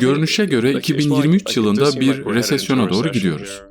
Görünüşe göre 2023 yılında bir resesyona doğru gidiyoruz.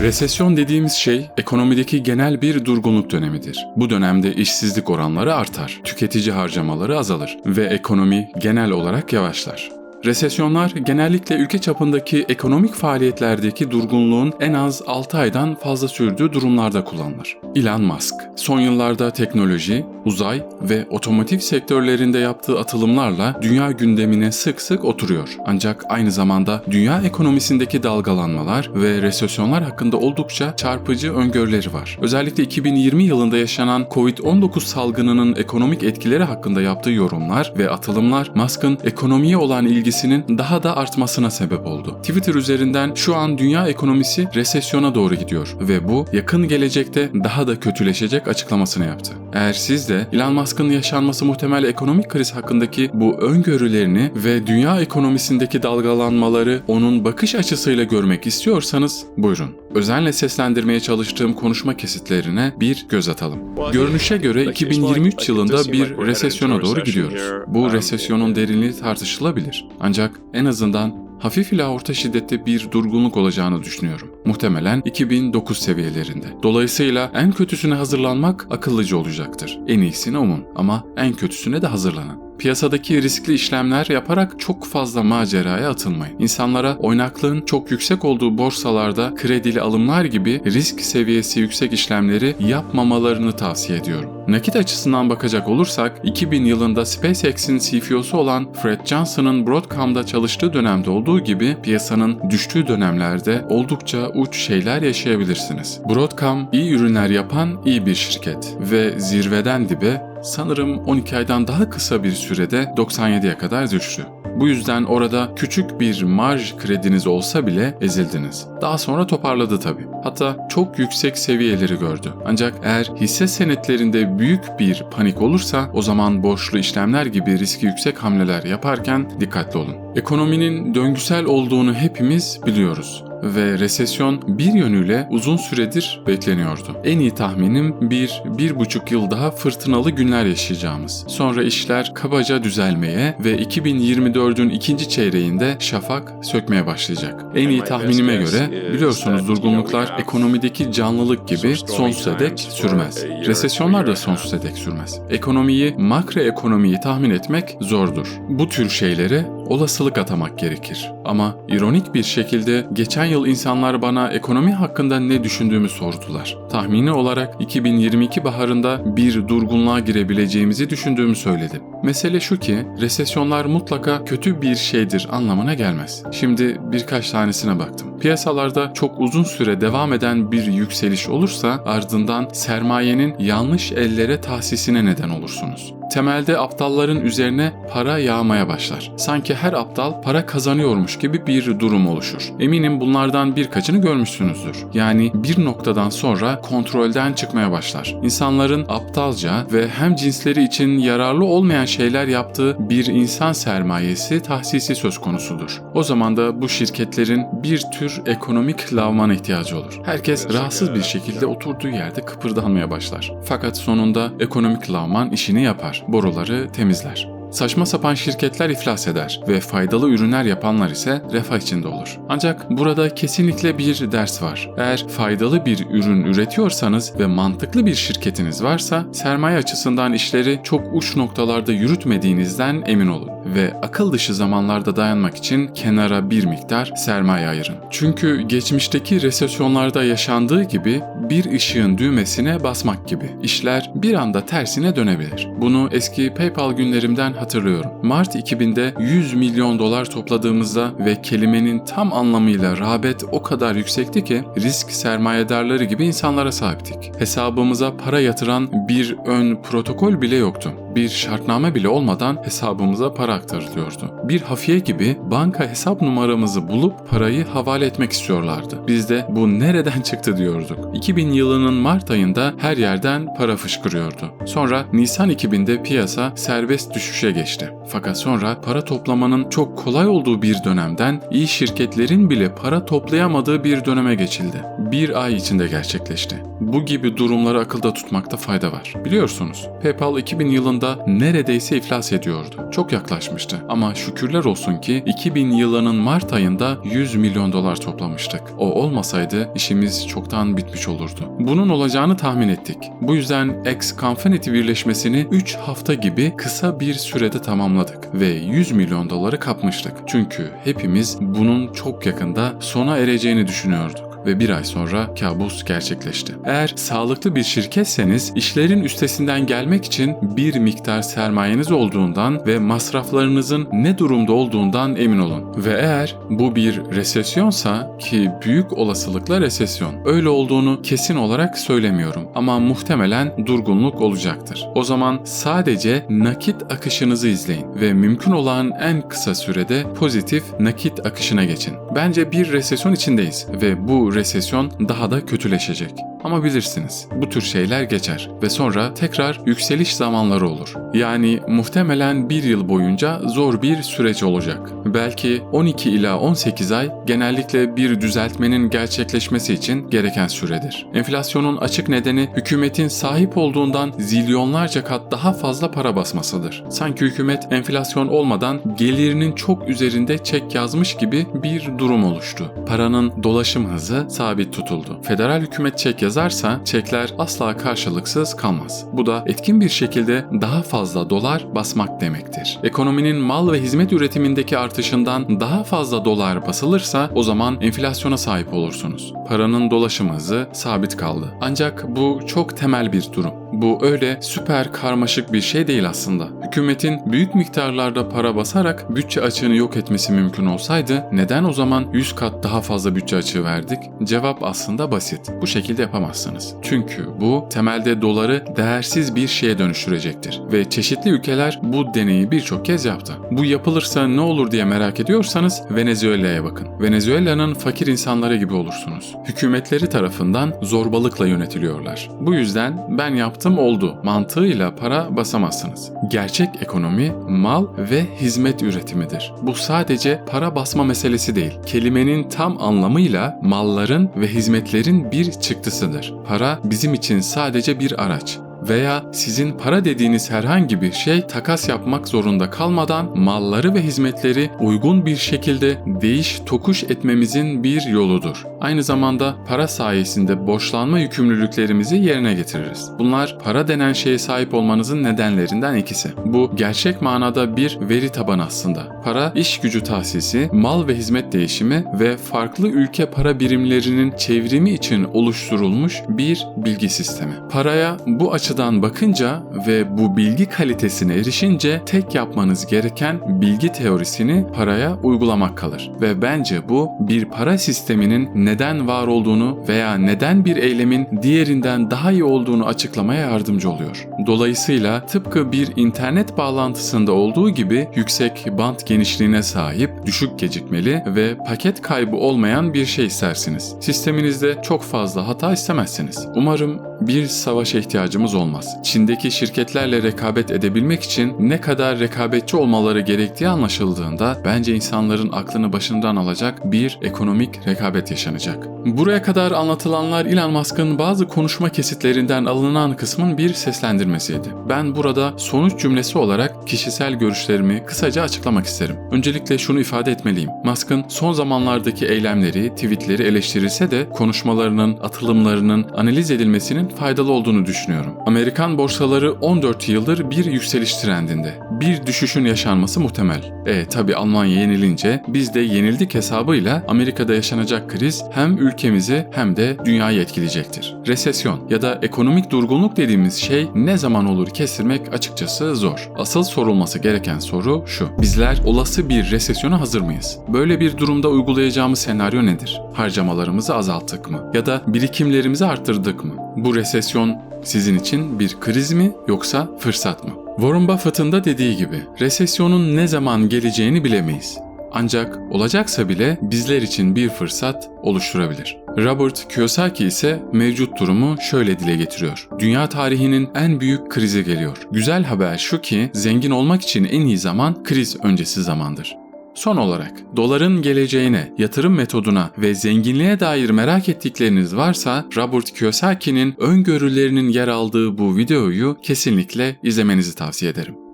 Resesyon dediğimiz şey ekonomideki genel bir durgunluk dönemidir. Bu dönemde işsizlik oranları artar, tüketici harcamaları azalır ve ekonomi genel olarak yavaşlar. Resesyonlar genellikle ülke çapındaki ekonomik faaliyetlerdeki durgunluğun en az 6 aydan fazla sürdüğü durumlarda kullanılır. Elon Musk, son yıllarda teknoloji, uzay ve otomotiv sektörlerinde yaptığı atılımlarla dünya gündemine sık sık oturuyor. Ancak aynı zamanda dünya ekonomisindeki dalgalanmalar ve resesyonlar hakkında oldukça çarpıcı öngörüleri var. Özellikle 2020 yılında yaşanan Covid-19 salgınının ekonomik etkileri hakkında yaptığı yorumlar ve atılımlar Musk'ın ekonomiye olan ilgisinin daha da artmasına sebep oldu. Twitter üzerinden şu an dünya ekonomisi resesyona doğru gidiyor ve bu yakın gelecekte daha da kötüleşecek açıklamasını yaptı. Eğer siz de Elon Musk'ın yaşanması muhtemel ekonomik kriz hakkındaki bu öngörülerini ve dünya ekonomisindeki dalgalanmaları onun bakış açısıyla görmek istiyorsanız buyurun. Özenle seslendirmeye çalıştığım konuşma kesitlerine bir göz atalım. Görünüşe göre 2023 yılında bir resesyona doğru gidiyoruz. Bu resesyonun derinliği tartışılabilir. Ancak en azından hafif ila orta şiddette bir durgunluk olacağını düşünüyorum. Muhtemelen 2009 seviyelerinde. Dolayısıyla en kötüsüne hazırlanmak akıllıca olacaktır. En iyisini umun ama en kötüsüne de hazırlanın. Piyasadaki riskli işlemler yaparak çok fazla maceraya atılmayın. İnsanlara oynaklığın çok yüksek olduğu borsalarda kredili alımlar gibi risk seviyesi yüksek işlemleri yapmamalarını tavsiye ediyorum. Nakit açısından bakacak olursak 2000 yılında SpaceX'in CFO'su olan Fred Johnson'ın Broadcom'da çalıştığı dönemde olduğu gibi piyasanın düştüğü dönemlerde oldukça uç şeyler yaşayabilirsiniz. Broadcom iyi ürünler yapan iyi bir şirket ve zirveden dibe sanırım 12 aydan daha kısa bir sürede 97'ye kadar düştü. Bu yüzden orada küçük bir marj krediniz olsa bile ezildiniz. Daha sonra toparladı tabii. Hatta çok yüksek seviyeleri gördü. Ancak eğer hisse senetlerinde büyük bir panik olursa o zaman borçlu işlemler gibi riski yüksek hamleler yaparken dikkatli olun. Ekonominin döngüsel olduğunu hepimiz biliyoruz ve resesyon bir yönüyle uzun süredir bekleniyordu. En iyi tahminim bir, bir buçuk yıl daha fırtınalı günler yaşayacağımız. Sonra işler kabaca düzelmeye ve 2024'ün ikinci çeyreğinde şafak sökmeye başlayacak. En iyi tahminime göre biliyorsunuz durgunluklar ekonomideki canlılık gibi sonsuza dek sürmez. Resesyonlar da sonsuza dek sürmez. Ekonomiyi, makroekonomiyi tahmin etmek zordur. Bu tür şeylere olasılık atamak gerekir. Ama ironik bir şekilde geçen yıl insanlar bana ekonomi hakkında ne düşündüğümü sordular. Tahmini olarak 2022 baharında bir durgunluğa girebileceğimizi düşündüğümü söyledim. Mesele şu ki resesyonlar mutlaka kötü bir şeydir anlamına gelmez. Şimdi birkaç tanesine baktım. Piyasalarda çok uzun süre devam eden bir yükseliş olursa ardından sermayenin yanlış ellere tahsisine neden olursunuz. Temelde aptalların üzerine para yağmaya başlar. Sanki her aptal para kazanıyormuş gibi bir durum oluşur. Eminim bunlardan birkaçını görmüşsünüzdür. Yani bir noktadan sonra kontrolden çıkmaya başlar. İnsanların aptalca ve hem cinsleri için yararlı olmayan şeyler yaptığı bir insan sermayesi tahsisi söz konusudur. O zaman da bu şirketlerin bir tür ekonomik lavmana ihtiyacı olur. Herkes rahatsız bir şekilde oturduğu yerde kıpırdanmaya başlar. Fakat sonunda ekonomik lavman işini yapar, boruları temizler. Saçma sapan şirketler iflas eder ve faydalı ürünler yapanlar ise refah içinde olur. Ancak burada kesinlikle bir ders var. Eğer faydalı bir ürün üretiyorsanız ve mantıklı bir şirketiniz varsa sermaye açısından işleri çok uç noktalarda yürütmediğinizden emin olun ve akıl dışı zamanlarda dayanmak için kenara bir miktar sermaye ayırın. Çünkü geçmişteki resesyonlarda yaşandığı gibi bir ışığın düğmesine basmak gibi işler bir anda tersine dönebilir. Bunu eski PayPal günlerimden hatırlıyorum. Mart 2000'de 100 milyon dolar topladığımızda ve kelimenin tam anlamıyla rağbet o kadar yüksekti ki risk sermayedarları gibi insanlara sahiptik. Hesabımıza para yatıran bir ön protokol bile yoktu. Bir şartname bile olmadan hesabımıza para aktarılıyordu. Bir hafiye gibi banka hesap numaramızı bulup parayı havale etmek istiyorlardı. Biz de bu nereden çıktı diyorduk. 2000 yılının Mart ayında her yerden para fışkırıyordu. Sonra Nisan 2000'de piyasa serbest düşüşe geçti. Fakat sonra para toplamanın çok kolay olduğu bir dönemden iyi şirketlerin bile para toplayamadığı bir döneme geçildi. Bir ay içinde gerçekleşti. Bu gibi durumları akılda tutmakta fayda var. Biliyorsunuz PayPal 2000 yılında neredeyse iflas ediyordu. Çok yaklaşmıştı. Ama şükürler olsun ki 2000 yılının Mart ayında 100 milyon dolar toplamıştık. O olmasaydı işimiz çoktan bitmiş olurdu. Bunun olacağını tahmin ettik. Bu yüzden X Confinity birleşmesini 3 hafta gibi kısa bir sürede tamamladık ve 100 milyon doları kapmıştık. Çünkü hepimiz bunun çok yakında sona ereceğini düşünüyorduk ve bir ay sonra kabus gerçekleşti. Eğer sağlıklı bir şirketseniz işlerin üstesinden gelmek için bir miktar sermayeniz olduğundan ve masraflarınızın ne durumda olduğundan emin olun. Ve eğer bu bir resesyonsa ki büyük olasılıkla resesyon. Öyle olduğunu kesin olarak söylemiyorum ama muhtemelen durgunluk olacaktır. O zaman sadece nakit akışınızı izleyin ve mümkün olan en kısa sürede pozitif nakit akışına geçin. Bence bir resesyon içindeyiz ve bu resesyon daha da kötüleşecek. Ama bilirsiniz bu tür şeyler geçer ve sonra tekrar yükseliş zamanları olur. Yani muhtemelen bir yıl boyunca zor bir süreç olacak. Belki 12 ila 18 ay genellikle bir düzeltmenin gerçekleşmesi için gereken süredir. Enflasyonun açık nedeni hükümetin sahip olduğundan zilyonlarca kat daha fazla para basmasıdır. Sanki hükümet enflasyon olmadan gelirinin çok üzerinde çek yazmış gibi bir durum oluştu. Paranın dolaşım hızı sabit tutuldu. Federal hükümet çek yazarsa çekler asla karşılıksız kalmaz. Bu da etkin bir şekilde daha fazla dolar basmak demektir. Ekonominin mal ve hizmet üretimindeki artışından daha fazla dolar basılırsa o zaman enflasyona sahip olursunuz. Paranın dolaşım hızı sabit kaldı. Ancak bu çok temel bir durum. Bu öyle süper karmaşık bir şey değil aslında. Hükümetin büyük miktarlarda para basarak bütçe açığını yok etmesi mümkün olsaydı neden o zaman 100 kat daha fazla bütçe açığı verdik? Cevap aslında basit. Bu şekilde yapamazsınız. Çünkü bu temelde doları değersiz bir şeye dönüştürecektir. Ve çeşitli ülkeler bu deneyi birçok kez yaptı. Bu yapılırsa ne olur diye merak ediyorsanız Venezuela'ya bakın. Venezuela'nın fakir insanları gibi olursunuz. Hükümetleri tarafından zorbalıkla yönetiliyorlar. Bu yüzden ben yaptım oldu mantığıyla para basamazsınız. Gerçek ekonomi mal ve hizmet üretimidir. Bu sadece para basma meselesi değil. Kelimenin tam anlamıyla malların ve hizmetlerin bir çıktısıdır. Para bizim için sadece bir araç veya sizin para dediğiniz herhangi bir şey takas yapmak zorunda kalmadan malları ve hizmetleri uygun bir şekilde değiş tokuş etmemizin bir yoludur. Aynı zamanda para sayesinde borçlanma yükümlülüklerimizi yerine getiririz. Bunlar para denen şeye sahip olmanızın nedenlerinden ikisi. Bu gerçek manada bir veri tabanı aslında. Para iş gücü tahsisi, mal ve hizmet değişimi ve farklı ülke para birimlerinin çevrimi için oluşturulmuş bir bilgi sistemi. Paraya bu açıdan bakınca ve bu bilgi kalitesine erişince tek yapmanız gereken bilgi teorisini paraya uygulamak kalır. Ve bence bu bir para sisteminin neden var olduğunu veya neden bir eylemin diğerinden daha iyi olduğunu açıklamaya yardımcı oluyor. Dolayısıyla tıpkı bir internet bağlantısında olduğu gibi yüksek bant genişliğine sahip, düşük gecikmeli ve paket kaybı olmayan bir şey istersiniz. Sisteminizde çok fazla hata istemezsiniz. Umarım bir savaşa ihtiyacımız olmaz. Çin'deki şirketlerle rekabet edebilmek için ne kadar rekabetçi olmaları gerektiği anlaşıldığında bence insanların aklını başından alacak bir ekonomik rekabet yaşanacak. Buraya kadar anlatılanlar Elon Musk'ın bazı konuşma kesitlerinden alınan kısmın bir seslendirmesiydi. Ben burada sonuç cümlesi olarak kişisel görüşlerimi kısaca açıklamak isterim. Öncelikle şunu ifade etmeliyim. Musk'ın son zamanlardaki eylemleri, tweetleri eleştirilse de konuşmalarının, atılımlarının analiz edilmesinin faydalı olduğunu düşünüyorum. Amerikan borsaları 14 yıldır bir yükseliş trendinde. Bir düşüşün yaşanması muhtemel. E tabi Almanya yenilince biz de yenildik hesabıyla Amerika'da yaşanacak kriz hem ülkemizi hem de dünyayı etkileyecektir. Resesyon ya da ekonomik durgunluk dediğimiz şey ne zaman olur kestirmek açıkçası zor. Asıl sorulması gereken soru şu. Bizler olası bir resesyona hazır mıyız? Böyle bir durumda uygulayacağımız senaryo nedir? Harcamalarımızı azalttık mı? Ya da birikimlerimizi arttırdık mı? Bu resesyon sizin için bir kriz mi yoksa fırsat mı? Warren Buffett'ın da dediği gibi resesyonun ne zaman geleceğini bilemeyiz. Ancak olacaksa bile bizler için bir fırsat oluşturabilir. Robert Kiyosaki ise mevcut durumu şöyle dile getiriyor. Dünya tarihinin en büyük krizi geliyor. Güzel haber şu ki zengin olmak için en iyi zaman kriz öncesi zamandır. Son olarak doların geleceğine, yatırım metoduna ve zenginliğe dair merak ettikleriniz varsa Robert Kiyosaki'nin öngörülerinin yer aldığı bu videoyu kesinlikle izlemenizi tavsiye ederim.